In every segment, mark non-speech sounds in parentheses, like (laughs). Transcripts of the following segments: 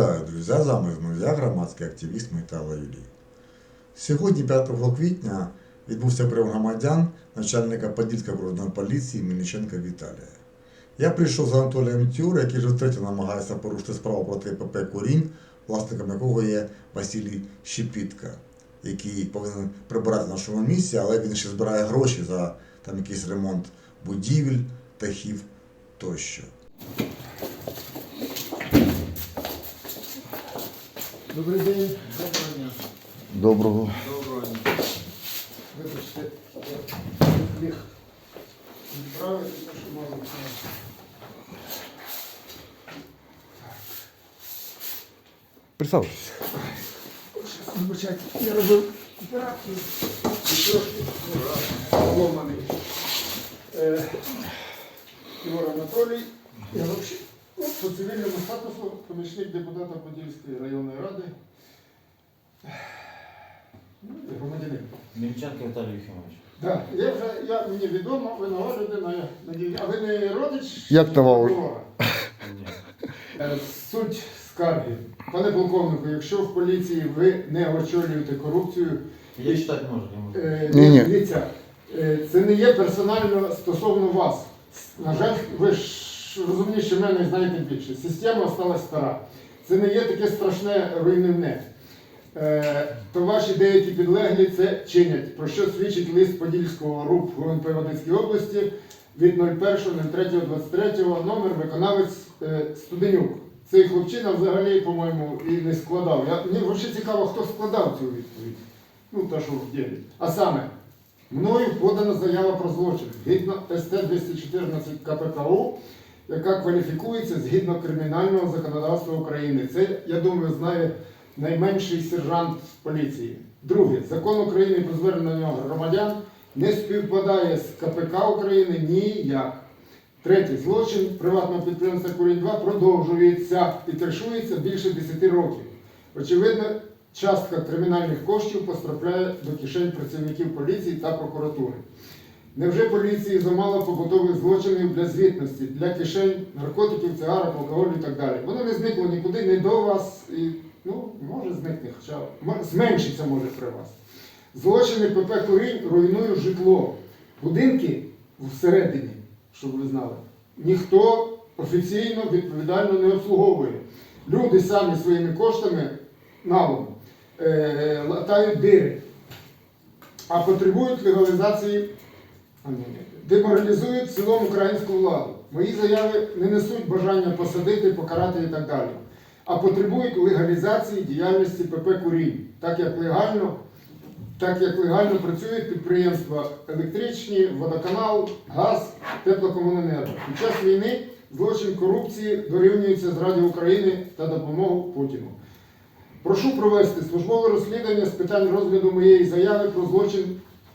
Вітаю, друзі! З вами знову я, громадський активіст Михайло Юлій. Сьогодні, 5 квітня, відбувся прийом громадян начальника Подільської окружної поліції Мельниченка Віталія. Я прийшов з Анатолієм Тюр, який вже втретє намагається порушити справу проти ПП Курінь, власником якого є Василій Щепітка, який повинен прибирати в нашому місці, але він ще збирає гроші за там якийсь ремонт будівель, дахів тощо. Добрий день. Доброго дня. Доброго. Доброго дня. Вибачте, я міг відправити, тому що мало це. Представтесь. Вибачайте, я робив операцію і трошки зломаний. Е, Ігор Анатолій, я взагалі по цивільному статусу помічник депутата Подільської районної ради. Ну, і громадянин. Мільченко Віталій Єфімович. Так, я вже, я, мені відомо, ви нова людина, я надію. А ви не родич? Як прокурора? Ні. Е, Суть скарги. Пане полковнику, якщо в поліції ви не очолюєте корупцію, Я читати можу, я можу. е, Ні-ні. дивіться, е, це не є персонально стосовно вас. На жаль, ви ж розумніше мене і знаєте більше. Система осталась стара. Це не є таке страшне руйнівне. Е, то ваші деякі підлеглі це чинять, про що свідчить лист Подільського РУП ГУНП в Одеській області від 01.03.23 номер виконавець е, Студенюк. Цей хлопчина взагалі, по-моєму, і не складав. Я, мені взагалі цікаво, хто складав цю відповідь. Ну, та що в ділі. А саме, мною подана заява про злочин згідно СТ 214 КПКУ, яка кваліфікується згідно кримінального законодавства України. Це, я думаю, знає найменший сержант поліції. Друге, закон України про звернення громадян не співпадає з КПК України ніяк. Третє, злочин приватного підприємства Курінь 2 продовжується і кришується більше 10 років. Очевидно, частка кримінальних коштів потрапляє до кишень працівників поліції та прокуратури. Невже поліції замало побутових злочинів для звітності, для кишень, наркотиків, цигарок, алкоголю і так далі? Воно не зникло нікуди, не до вас і ну, може зникне, хоча зменшиться може при вас. Злочини ПП Курінь руйнують житло. Будинки всередині, щоб ви знали, ніхто офіційно відповідально не обслуговує. Люди самі своїми коштами налом е, латають дири, а потребують легалізації, деморалізують цілому українську владу. Мої заяви не несуть бажання посадити, покарати і так далі, а потребують легалізації діяльності ПП Курінь, так як легально так як легально працюють підприємства електричні, водоканал, газ, теплокомуненерго. Під час війни злочин корупції дорівнюється зраді України та допомогу Путіну. Прошу провести службове розслідування з питань розгляду моєї заяви про злочин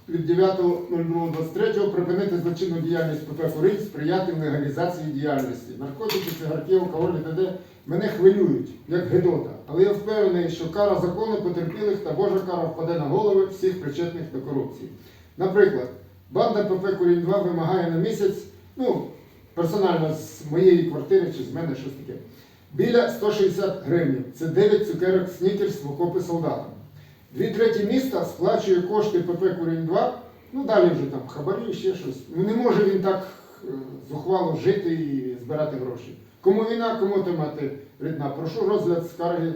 від 9.02.23 припинити злочинну діяльність ПП «Куриль», сприяти легалізації діяльності. Наркотики, цигарки, алкоголь і т.д. мене хвилюють, як Гедота. Але я впевнений, що кара закону потерпілих та Божа кара впаде на голови всіх причетних до корупції. Наприклад, банда ПП «Курінь 2 вимагає на місяць, ну, персонально з моєї квартири чи з мене щось таке, біля 160 гривень. Це 9 цукерок снікерс в окопи солдатам. Дві треті міста сплачує кошти ПП Курінь 2, ну далі вже там хабарі, ще щось. Ну не може він так е, зухвало жити і збирати гроші. Кому війна, кому темати рідна. Прошу розгляд скарги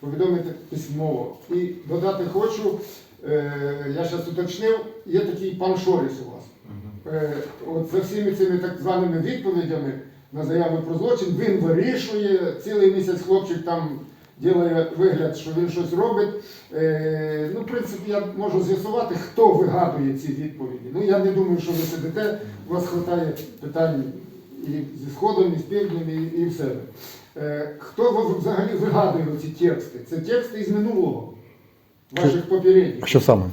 повідомити письмово. І додати хочу, е, я зараз уточнив, є такий пан Шоріс у вас. Е, от за всіми цими так званими відповідями на заяви про злочин він вирішує, цілий місяць хлопчик там ділає вигляд, що він щось робить. Е, ну, в принципі, я можу з'ясувати, хто вигадує ці відповіді. Ну, я не думаю, що ви сидите, у вас вистачає питань і зі Сходом, і з Півднем, і, і в себе. Хто взагалі вигадує ці тексти? Це тексти із минулого, ваших попередніх. Що саме?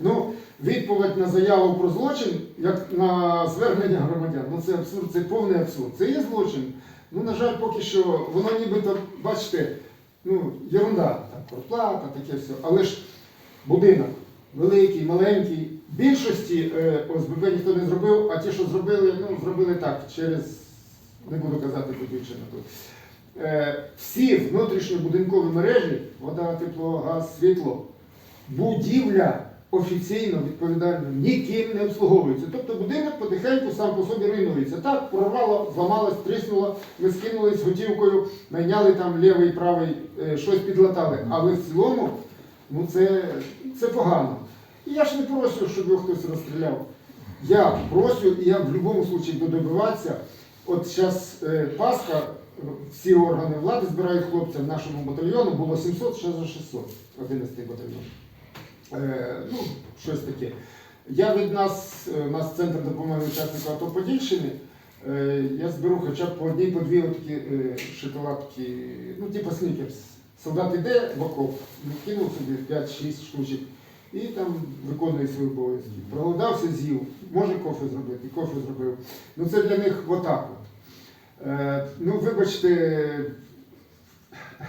Ну, відповідь на заяву про злочин, як на звернення громадян, ну це абсурд, це повний абсурд. Це є злочин. Ну, на жаль, поки що воно нібито, бачите, ну, ерунда, там, проплата, таке все. Але ж будинок великий, маленький. Більшості е, ОСББ ніхто не зробив, а ті, що зробили, ну, зробили так, через, не буду казати будівчину тут. Е, всі внутрішньобудинкові мережі, вода, тепло, газ, світло, будівля офіційно відповідально ніким не обслуговується. Тобто будинок потихеньку сам по собі руйнується. Так, прорвало, зламалось, тріснуло, ми скинулись готівкою, найняли там лівий, правий, е, щось підлатали. Але в цілому ну це, це погано. І я ж не прошу, щоб його хтось розстріляв. Я прошу, і я в будь-якому випадку буду добиватися. От зараз Пасха, е, всі органи влади збирають хлопцям нашому батальйону, було 700, ще за 600, 11 батальйон. Е, ну, щось таке. Я від нас, е, у нас центр допомоги учасникам АТО Подільщини, е, я зберу хоча б по одній, по дві такі шоколадки, ну, типу снікерс. Солдат іде в окоп, кинув собі 5-6 штучок і там виконує свої обов'язки. Проголодався, з'їв, може кофе зробити, кофе зробив. Ну це для них отак. от. Ну, вибачте,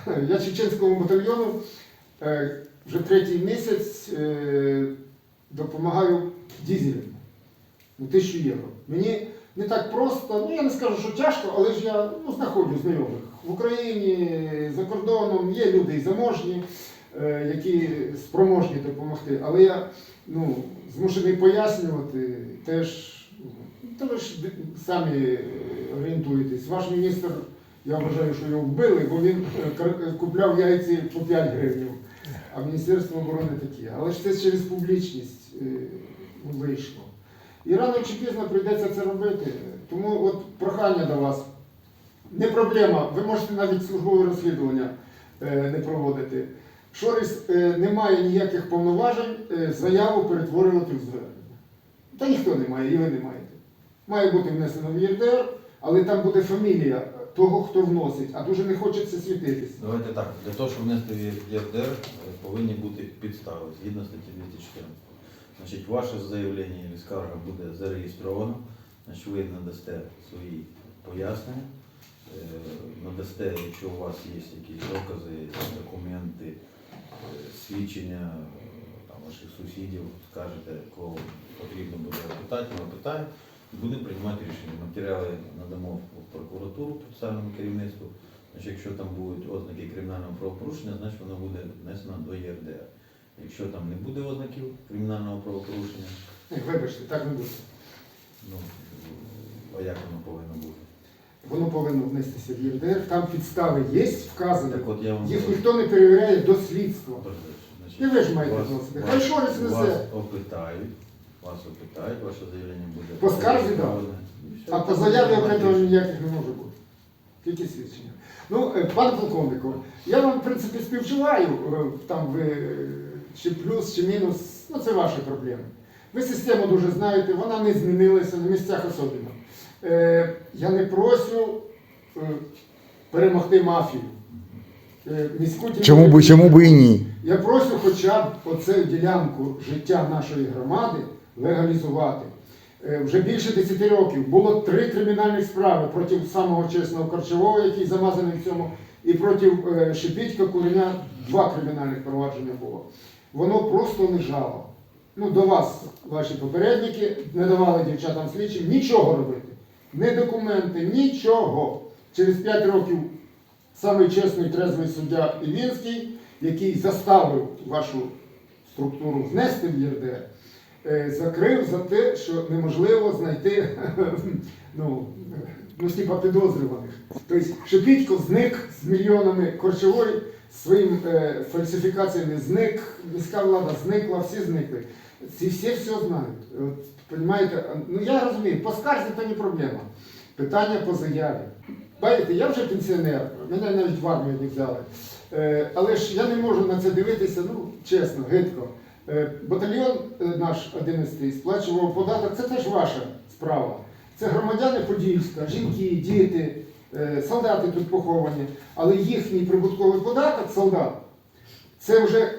(laughs) я чеченському батальйону вже третій місяць е, допомагаю дізелем. Ну, тисячу євро. Мені не так просто, ну я не скажу, що тяжко, але ж я ну, знаходжу знайомих. В Україні, за кордоном є люди і заможні, е, які спроможні допомогти. Але я ну, змушений пояснювати теж, ну, та ви ж самі орієнтуєтесь. Ваш міністр, я вважаю, що його вбили, бо він е, купляв яйці по 5 гривень. А Міністерство оборони таке. Але ж це через публічність е, ну, вийшло. І рано чи пізно прийдеться це робити. Тому от прохання до вас. Не проблема, ви можете навіть службове розслідування е, не проводити. Шорис е, не має ніяких повноважень заяву перетворювати в звернення. Та ніхто не має, і ви не маєте. Має бути внесено в ЄРДР, але там буде фамілія того, хто вносить, а дуже не хочеться світитись. Давайте так. Для того, щоб внести в ЄРДР, е, повинні бути підстави згідно статті 214. Значить, ваше заявлення і скарга буде зареєстровано. Значить, ви надасте свої пояснення, е, надасте, якщо у вас є якісь докази, документи, е, свідчення там, ваших сусідів, скажете, кого потрібно буде опитати, ми опитаємо. Будемо приймати рішення. Матеріали надамо в прокуратуру процесуальному керівництву. Значить, якщо там будуть ознаки кримінального правопорушення, значить воно буде внесено до ЄРДР. Якщо там не буде ознаків кримінального правопорушення, Вибачте, так не буде. ну а як воно повинно бути? Воно повинно внестися в ЄРДР, там підстави є вказані. Так от я вам Їх ніхто не перевіряє до слідства. Значить, І ви ж маєте вас- вносити. вас- Хай Шорис несе. Вас опитають, вас опитають, ваше заявлення буде. По скарзі, все. А по заяві опитувань ніяких не може бути. Тільки свідчення. Ну, е, пане полковнику, я вам, в принципі, співчуваю, е, там ви е, чи плюс, чи мінус, ну це ваші проблеми. Ви систему дуже знаєте, вона не змінилася на місцях особливо. Е, я не прошу е, перемогти мафію. Е, міську Чому би, чому би і ні? я прошу хоча б оцю ділянку життя нашої громади легалізувати. Е, Вже більше 10 років було три кримінальні справи проти самого чесного Корчового, який замазаний в цьому, і проти е, Шепітька Куреня два кримінальних провадження було. Воно просто лежало. Ну, до вас, ваші попередники, не давали дівчатам слідчим нічого робити. Ні документи, нічого. Через 5 років самий чесний трезвий суддя Ілінський, який заставив вашу структуру внести в ЄРДР, закрив за те, що неможливо знайти (laughs) ну, типа підозрюваних. Тобто Шепітько зник з мільйонами корчової, своїм е, фальсифікаціями зник, міська влада зникла, всі зникли. Ці всі все знають. Понимаєте, ну я розумію, по скарзі то не проблема. Питання по заяві. Бачите, я вже пенсіонер, мене навіть в армію не взяли. Е, але ж я не можу на це дивитися, ну, чесно, гидко. Е, батальйон е, наш 11 сплачував податок, це теж ваша справа. Це громадяни Подільська, жінки, діти, е, солдати тут поховані, але їхній прибутковий податок, солдат, це вже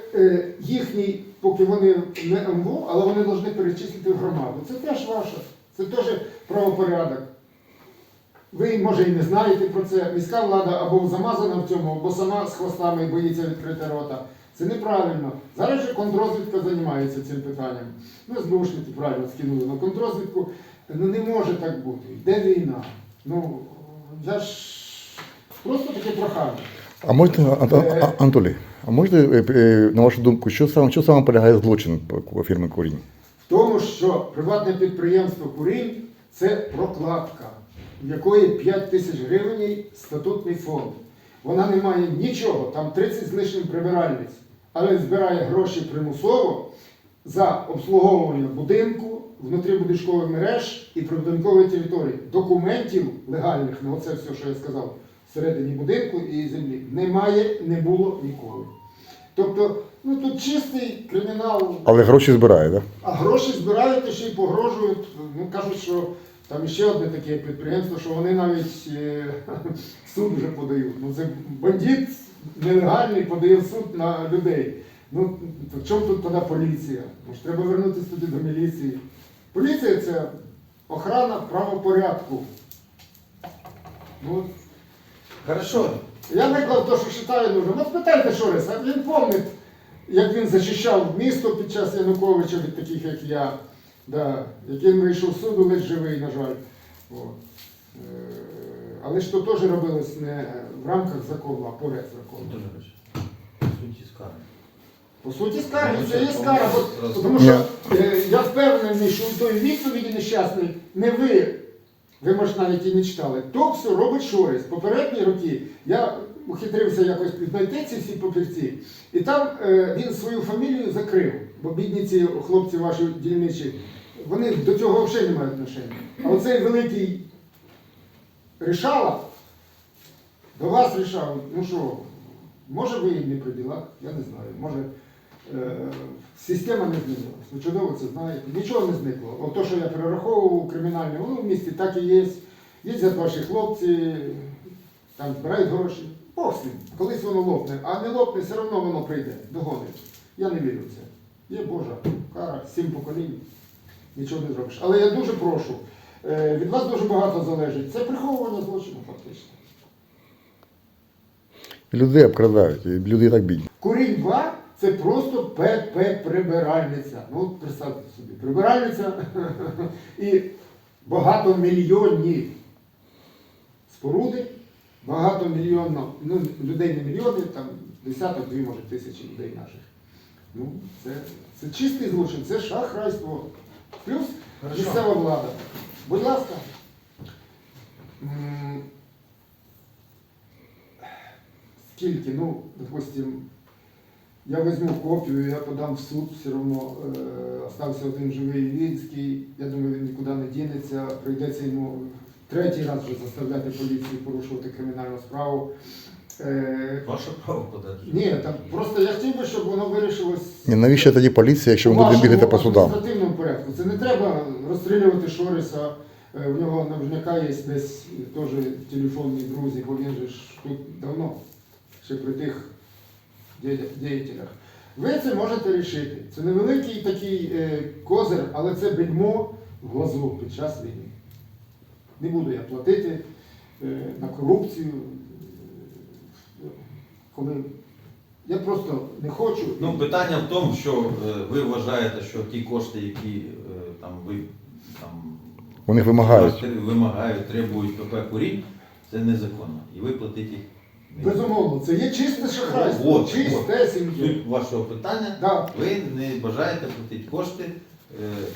їхній, поки вони не МВО, але вони повинні перечислити в громаду. Це теж ваше, це теж правопорядок. Ви, може, і не знаєте про це. Міська влада або замазана в цьому, або сама з хвостами боїться відкрити рота. Це неправильно. Зараз же контррозвідка займається цим питанням. Ну, СБУшники правильно скинули на контррозвідку. Ну не може так бути. Йде війна. Ну, я ж Просто таке прохання. А можете, Ан- Ан- А- Анатолій, а можете, е, е, на вашу думку, що саме, що саме полягає злочин фірми Курінь? В тому, що приватне підприємство Курінь це прокладка, в якої 5 тисяч гривень статутний фонд. Вона не має нічого, там 30 з лишнім прибиральниць, але збирає гроші примусово за обслуговування будинку, внутрібудинкових мереж і прибудинкової території. Документів легальних на оце все, що я сказав, всередині будинку і землі немає, не було ніколи. Тобто, ну тут чистий кримінал. Але гроші збирає, так? А гроші збирають і ще й погрожують. Ну кажуть, що там ще одне таке підприємство, що вони навіть е, (laughs) суд вже подають. Ну це бандит нелегальний подає в суд на людей. Ну то в чому тут тоді поліція? Може, треба вернутися тоді до міліції. Поліція це охрана правопорядку. Ну, Хорошо. я наклав те, що вважаю нужно. От спитайте Шориса, він пам'ятає, як він захищав місто під час Януковича від таких, як я, да, який вийшов з суду ледь живий, на жаль. От. Е, Але ж то теж робилось не в рамках закону, а поряд закону. По суті, скарги. По суті, скарги, Ну, це є скарга. бо- Тому що е, я впевнений, що у той відповіді нещасний не ви, ви може навіть і не читали. То все робить Шорис. Попередні роки я ухитрився якось знайти ці всі папірці, і там е, він свою фамілію закрив, бо бідні ці хлопці ваші дільничі, вони до цього взагалі не мають отношення. А оцей великий рішала, до вас рішав, ну що, може ви не при ділах, я не знаю. Може е, система не змінилась. Ви чудово це знаєте. Нічого не зникло. От то, що я перераховував у кримінальному, воно в місті так і є. Їздять ваші хлопці, там збирають гроші. Бог. Колись воно лопне, а не лопне, все одно воно прийде, догонить. Я не вірю в це. Є Божа кара, сім поколінь, нічого не зробиш. Але я дуже прошу, е, від вас дуже багато залежить. Це приховування злочину, фактично. Людей обкрадають, люди так бідні. Курінь 2 це просто ПП прибиральниця. Ну, от представте собі, прибиральниця (laughs) і багатомільйонні споруди, багатомільйонно, ну, людей не мільйони, там десяток, дві, може, тисячі людей наших. Ну, це, це чистий злочин, це шахрайство. Плюс Хорошо. місцева влада. Будь ласка. Скільки, ну, допустим, я візьму копію, я подам в суд, все одно е, остався один живий Вінський, я думаю, він нікуди не дінеться, прийдеться йому третій раз вже заставляти поліцію порушувати кримінальну справу. Е, Ваше право подати. ні, там просто я хотів би, щоб воно вирішилось. Ні, навіщо тоді поліція, якщо у ми будемо бігати по судам? адміністративному порядку. Це не треба розстрілювати Шориса. Е, В нього наверняка є десь теж телефонні друзі, бо він же ж тут давно, ще при тих дія- діятелях. Ви це можете рішити. Це невеликий такий е, козир, але це бельмо в глазу під час війни. Не буду я платити е, на корупцію. е, Коли я просто не хочу. Ну, питання в тому, що е, ви вважаєте, що ті кошти, які е, там ви там Вони вимагають. вимагають, требують ПП курінь, це незаконно. І ви платите їх. не Безумовно, це є чисте шахрайство, Вот, чисте сім'я. Суть вашого питання, Да. ви не бажаєте платити кошти,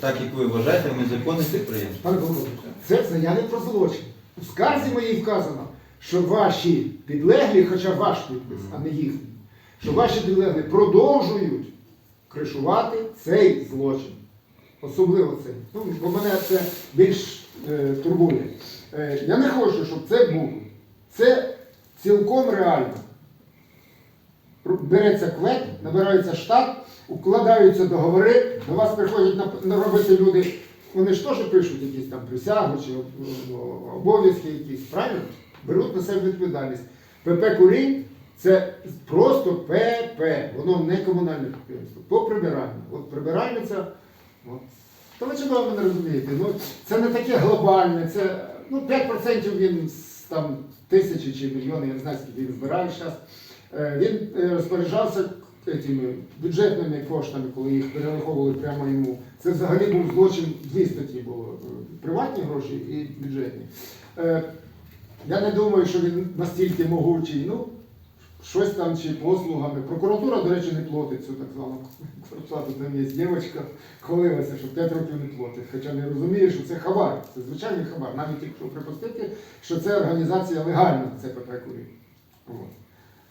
так як ви вважаєте ми незаконне підприємство. Пане Володимире, це заяви про злочин. У скарзі моїй вказано, що ваші підлеглі, хоча ваш підпис, а не їхній, що ваші підлеглі продовжують кришувати цей злочин. Особливо цей. Ну, бо мене це більш е, турбує. Е, я не хочу, щоб це було. Це цілком реально. Береться квет, набирається штат, укладаються договори, до вас приходять на, робити люди. Вони ж теж пишуть якісь там присягу чи обов'язки якісь, правильно? Беруть на себе відповідальність. ПП Курінь це просто ПП, воно не комунальне підприємство. По прибиранню. От прибиральниця, от. То ви чудово мене розумієте. Ну, це не таке глобальне, це ну, 5% він з там тисячі чи мільйони, я не знаю, скільки він збирає зараз. Він е, розпоряджався цими бюджетними коштами, коли їх перераховували прямо йому. Це взагалі був злочин, дві статті було. е, Приватні гроші і бюджетні. Е, Я не думаю, що він настільки могучий. Ну, щось там чи послугами. Прокуратура, до речі, не платить цю так звану зарплату. Там є дівчинка, хвалилася, що 5 років не платить. Хоча не розуміє, що це хабар. Це звичайний хабар. Навіть якщо припустити, що це організація легальна, це ПП Курі.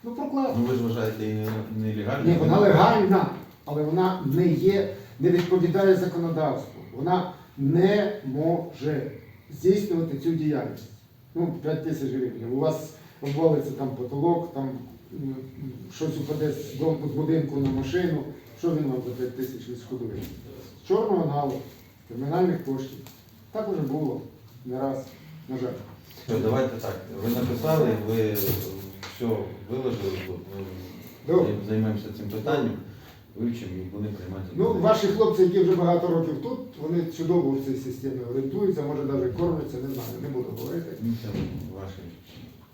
Ну, проклад. Ну ви ж вважаєте її не- нелегальною? Ні, вона легальна, але вона не є, не відповідає законодавству. Вона не може здійснювати цю діяльність. Ну, 5 тисяч гривень. У вас обвалиться там потолок, там щось упаде з будинку на машину. Що він вам за 5 тисяч відшкодує? З чорного налу, кримінальних коштів. Так уже було не раз, на жаль. Що, давайте так. Ви написали, ви все виложили тут. Ми Добре. займемося цим питанням, вивчимо і будемо приймати. Ну, ваші хлопці, які вже багато років тут, вони чудово в цій системі орієнтуються, може навіть кормляться, не знаю, не буду говорити. Ну, це ваші.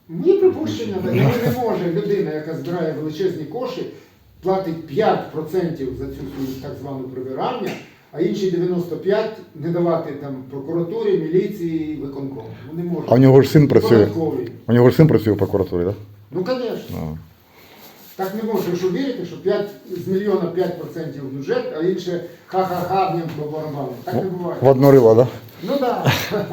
Мої припущення, ну, не може людина, яка збирає величезні коши, платить 5% за цю свою так звану прибирання, а інші 95% не давати там прокуратурі, міліції, виконкому. Ну, не може. А у нього ж син працює. У нього ж син працює в прокуратурі, так? Ну, звісно. Так не може, що вірити, що 5, з мільйона 5% бюджет, а інше ха-ха-ха, днем по барабану. Так не буває. В однорила, так? Ну так. (laughs)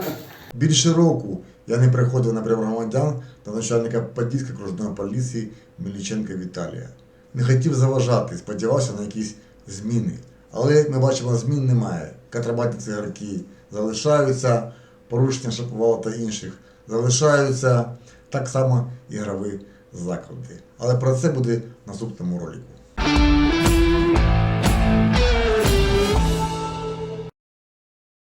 Більше року я не приходив на прийом громадян до начальника Подільської окружної поліції Мельниченка Віталія. Не хотів заважати, сподівався на якісь зміни. Але, як ми бачимо, змін немає. Контрабандні цигарки залишаються, порушення шаповала та інших залишаються, так само ігрові заклади. Але про це буде в наступному ролику.